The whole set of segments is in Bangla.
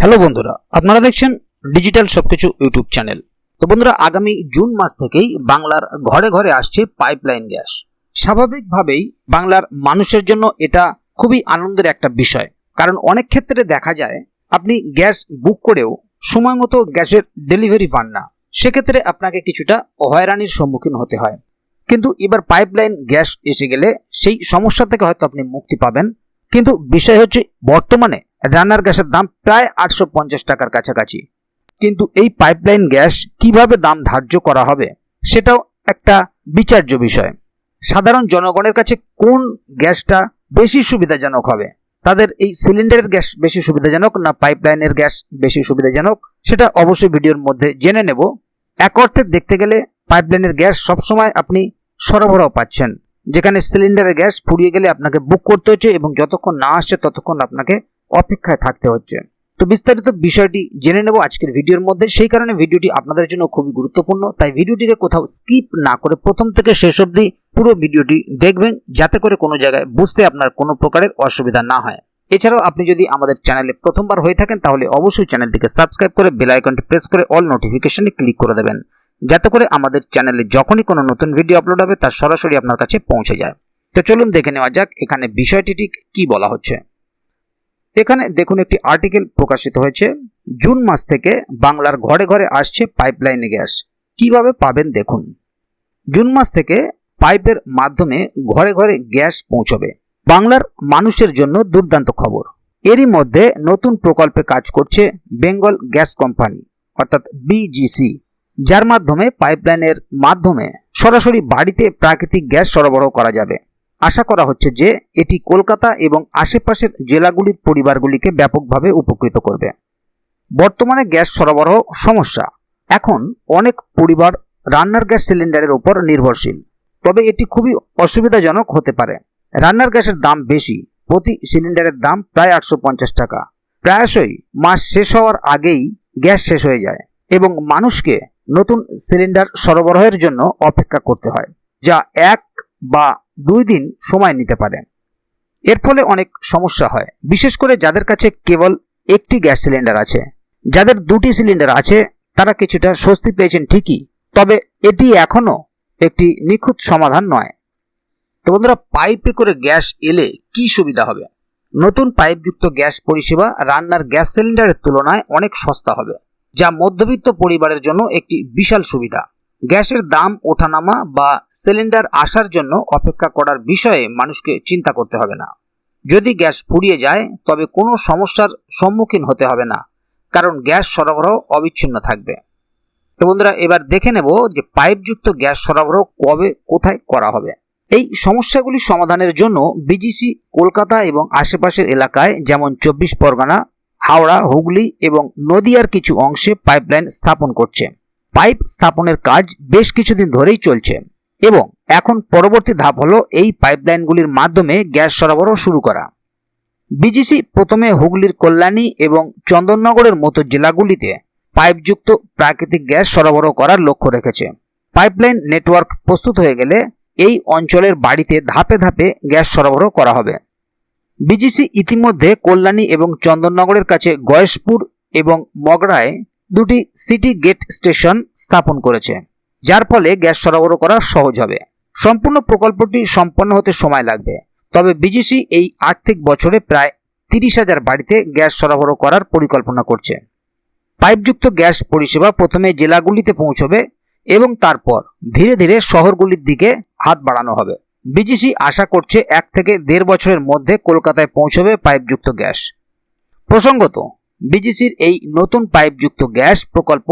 হ্যালো বন্ধুরা, আপনারা দেখছেন ডিজিটাল সবকিছু ইউটিউব চ্যানেল। তো বন্ধুরা, আগামী জুন মাস থেকেই বাংলার ঘরে ঘরে আসছে পাইপলাইন গ্যাস। স্বাভাবিকভাবেই বাংলার মানুষের জন্য এটা খুবই আনন্দের একটা বিষয়। কারণ অনেক ক্ষেত্রে দেখা যায়, আপনি গ্যাস বুক করেও সময় মতো গ্যাসের ডেলিভারি পান না। সেক্ষেত্রে আপনাকে কিছুটা হয়রানির সম্মুখীন হতে হয়। কিন্তু এবার পাইপলাইন গ্যাস এসে গেলে সেই সমস্যা থেকে হয়তো আপনি মুক্তি পাবেন। কিন্তু বিষয় হচ্ছে, বর্তমানে রান্নার গ্যাসের দাম প্রায় আটশো পঞ্চাশ টাকার কাছাকাছি। কিন্তু এই পাইপলাইন গ্যাস কীভাবে দাম ধার্য করা হবে, সেটাও একটা বিচার্য বিষয়। সাধারণ জনগণের কাছে কোন গ্যাসটা বেশি সুবিধাজনক হবে? তাদের এই সিলিন্ডারের গ্যাস বেশি সুবিধাজনক না পাইপলাইনের গ্যাস বেশি সুবিধাজনক, সেটা অবশ্যই ভিডিওর মধ্যে জেনে নেব। এক অর্থে দেখতে গেলে পাইপলাইনের গ্যাস সবসময় আপনি সরবরাহ পাচ্ছেন। যেখানে সিলিন্ডারের গ্যাস ফুরিয়ে গেলে আপনাকে বুক করতে হচ্ছে এবং যতক্ষণ না আসছে ততক্ষণ আপনাকে অপেক্ষায় থাকতে হচ্ছে। তো বিস্তারিত বিষয়টি জেনে নেব আজকের ভিডিওর মধ্যে। সেই কারণে ভিডিওটি আপনাদের জন্য খুবই গুরুত্বপূর্ণ। তাই ভিডিওটিকে কোথাও স্কিপ না করে প্রথম থেকে শেষ অবধি পুরো ভিডিওটি দেখবেন, যাতে করে কোনো জায়গায় বুঝতে আপনার কোনো প্রকারের অসুবিধা না হয়। এছাড়াও আপনি যদি আমাদের চ্যানেলে প্রথমবার হয়ে থাকেন, তাহলে অবশ্যই চ্যানেলটিকে সাবস্ক্রাইব করে বেল আইকনটি প্রেস করে অল নোটিফিকেশনে ক্লিক করে দেবেন। যাতে করে আমাদের চ্যানেলে যখনই কোনো নতুন ভিডিও আপলোড হবে, তা সরাসরি আপনার কাছে পৌঁছে যায়। তো চলুন দেখে নেওয়া যাক এখানে বিষয়টি ঠিক কি বলা হচ্ছে। এখানে দেখুন একটি আর্টিকেল প্রকাশিত হয়েছে। জুন মাস থেকে বাংলার ঘরে ঘরে আসছে পাইপলাইনে গ্যাস কীভাবে পাবেন দেখুন। জুন মাস থেকে পাইপের মাধ্যমে ঘরে ঘরে গ্যাস পৌঁছবে। বাংলার মানুষের জন্য দুর্দান্ত খবর। এরই মধ্যে নতুন প্রকল্পে কাজ করছে বেঙ্গল গ্যাস কোম্পানি অর্থাৎ বিজিসি যার মাধ্যমে পাইপলাইনের মাধ্যমে সরাসরি বাড়িতে প্রাকৃতিক গ্যাস সরবরাহ করা যাবে। আশা করা হচ্ছে যে এটি কলকাতা এবং আশেপাশের জেলাগুলির পরিবারগুলিকে ব্যাপকভাবে উপকৃত করবে। বর্তমানে গ্যাস সরবরাহ সমস্যা। এখন অনেক পরিবার রান্নার গ্যাস সিলিন্ডারের উপর নির্ভরশীল। তবে এটি খুবই অসুবিধাজনক হতে পারে। রান্নার গ্যাসের দাম বেশি। প্রতি সিলিন্ডারের দাম প্রায় আটশো পঞ্চাশ টাকা। প্রায়শই মাস শেষ হওয়ার আগেই গ্যাস শেষ হয়ে যায় এবং মানুষকে নতুন সিলিন্ডার সরবরাহের জন্য অপেক্ষা করতে হয়, যা এক বা দুই দিন সময় নিতে পারে। এর ফলে অনেক সমস্যা হয়। বিশেষ করে যাদের কাছে কেবল একটি গ্যাস সিলিন্ডার আছে, যাদের দুটি সিলিন্ডার আছে, তারা কিছুটা স্বস্তি পেয়েছেন ঠিকই, তবে এটি এখনও একটি নিখুঁত সমাধান নয়। তো বন্ধুরা, পাইপে করে গ্যাস এলে কি সুবিধা হবে? নতুন পাইপযুক্ত গ্যাস পরিষেবা রান্নার গ্যাস সিলিন্ডারের তুলনায় অনেক সস্তা হবে, যা মধ্যবিত্ত পরিবারের জন্য একটি বিশাল সুবিধা। গ্যাসের দাম ওঠানামা বা সিলিন্ডার আসার জন্য অপেক্ষা করার বিষয়ে মানুষকে চিন্তা করতে হবে না। যদি গ্যাস ফুরিয়ে যায়, তবে কোনো সমস্যার সম্মুখীন হতে হবে না, কারণ গ্যাস সরবরাহ অবিচ্ছিন্ন থাকবে। তো বন্ধুরা, এবার দেখে নেব যে পাইপযুক্ত গ্যাস সরবরাহ কবে, কোথায় করা হবে। এই সমস্যাগুলি সমাধানের জন্য বিজিসি কলকাতা এবং আশেপাশের এলাকায় যেমন চব্বিশ পরগনা, হাওড়া, হুগলি এবং নদিয়ার কিছু অংশে পাইপলাইন স্থাপন করছে। পাইপ স্থাপনের কাজ বেশ কিছুদিন ধরেই চলছে এবং এখন পরবর্তী ধাপ হলো এই পাইপলাইনগুলির মাধ্যমে গ্যাস সরবরাহ শুরু করা। বিজিসি প্রথমে হুগলির কল্যাণী এবং চন্দননগরের মতো জেলাগুলিতে পাইপযুক্ত প্রাকৃতিক গ্যাস সরবরাহ করার লক্ষ্য রেখেছে। পাইপলাইন নেটওয়ার্ক প্রস্তুত হয়ে গেলে এই অঞ্চলের বাড়িতে ধাপে ধাপে গ্যাস সরবরাহ করা হবে। বিজিসি ইতিমধ্যে কল্যাণী এবং চন্দননগরের কাছে গয়েশপুর এবং মগড়ায় দুটি সিটি গেট স্টেশন স্থাপন করেছে, যার ফলে গ্যাস সরবরাহ করা সহজ হবে। সম্পূর্ণ প্রকল্পটি সম্পন্ন হতে সময় লাগবে, তবে বিজিসি এই আর্থিক বছরে প্রায় তিরিশ হাজার বাড়িতে গ্যাস সরবরাহ করার পরিকল্পনা করছে। পাইপযুক্ত গ্যাস পরিষেবা প্রথমে জেলাগুলিতে পৌঁছবে এবং তারপর ধীরে ধীরে শহরগুলির দিকে হাত বাড়ানো হবে। বিজিসি আশা করছে এক থেকে দেড় বছরের মধ্যে কলকাতায় পৌঁছবে পাইপযুক্ত গ্যাস। প্রসঙ্গত বিজিসির এই নতুন পাইপযুক্ত গ্যাস প্রকল্প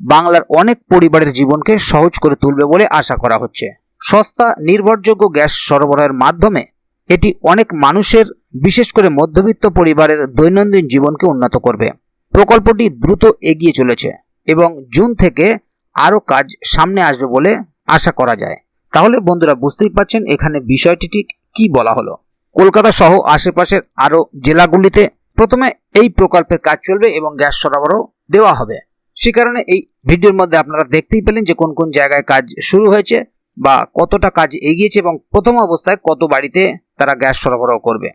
বাংলার অনেক পরিবারের জীবনকে সহজ করে তুলবে বলে আশা করা হচ্ছে। সস্তা, নির্ভরযোগ্য গ্যাস সরবরাহের মাধ্যমে এটি অনেক মানুষের, বিশেষ করে মধ্যবিত্ত পরিবারের দৈনন্দিন জীবনকে উন্নত করবে। প্রকল্পটি দ্রুত এগিয়ে চলেছে এবং জুন থেকে আরও কাজ সামনে আসবে বলে আশা করা যায়। তাহলে বন্ধুরা বুঝতেই পারছেন এখানে বিষয়টি ঠিক কি বলা হলো। কলকাতা সহ আশেপাশের আরও জেলাগুলিতে প্রথমে এই প্রকল্পের কাজ চলবে এবং গ্যাস সরবরাহ দেওয়া হবে। সে কারণে এই ভিডিওর মধ্যে আপনারা দেখতেই পেলেন যে কোন কোন জায়গায় কাজ শুরু হয়েছে বা কতটা কাজ এগিয়েছে এবং প্রথম অবস্থায় কত বাড়িতে তারা গ্যাস সরবরাহ করবে।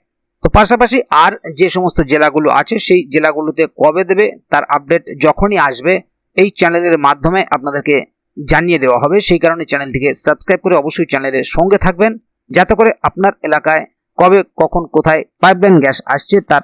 তো পাশাপাশি আর যে সমস্ত জেলাগুলো আছে, সেই জেলাগুলোতে কবে দেবে তার আপডেট যখনই আসবে, এই চ্যানেলের মাধ্যমে আপনাদেরকে জানিয়ে দেওয়া হবে। সেই কারণে চ্যানেলটিকে সাবস্ক্রাইব করে অবশ্যই চ্যানেলের সঙ্গে থাকবেন। যাতে করে আপনার এলাকায় কবে, কখন, কোথায় পাইপলাইন গ্যাস আসছে তার